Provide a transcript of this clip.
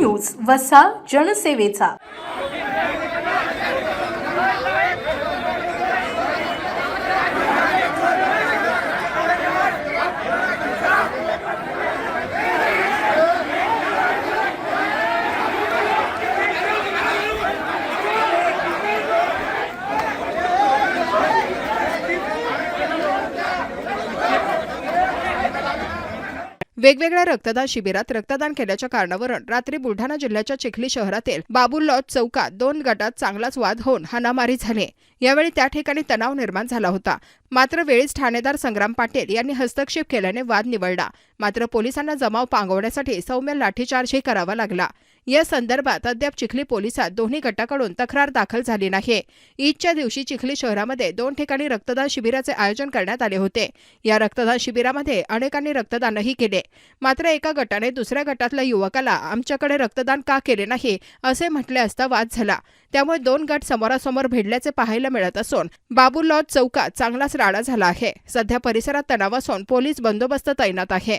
News वसा जनसेवेचा. वेगवेगळ्या रक्तदान शिबिरात रक्तदान केल्याच्या कारणावरून रात्री बुलढाणा जिल्ह्याच्या चिखली शहरातील बाबुलॉज चौकात दोन गटात चांगलाच वाद होऊन हानामारी झाली. यावेळी त्या ठिकाणी तणाव निर्माण झाला होता. मात्र वेळीच ठाणेदार संग्राम पाटील यांनी हस्तक्षेप केल्याने वाद निवडला. मात्र पोलिसांना जमाव पांगवण्यासाठी सौम्य लाठीचार्जही करावा लागला. या संदर्भात अद्याप चिखली पोलिसात दोन्ही गटाकडून तक्रार दाखल झाली नाही. ईदच्या दिवशी चिखली शहरामध्ये दोन ठिकाणी रक्तदान शिबिराचे आयोजन करण्यात आले होते. या रक्तदान शिबिरामध्ये अनेकांनी रक्तदानही केले. मात्र एका गटाने दुसऱ्या गटातल्या युवकाला आमच्याकडे रक्तदान का केले नाही? असे म्हटले असता वाद झाला. त्यामुळे दोन गट समोरासमोर भिडल्याचे पाहायला मिळत असून बाबू लॉज चौकात चांगलाच राडा झाला आहे. सध्या परिसरात तणाव असून पोलीस बंदोबस्त तैनात आहे.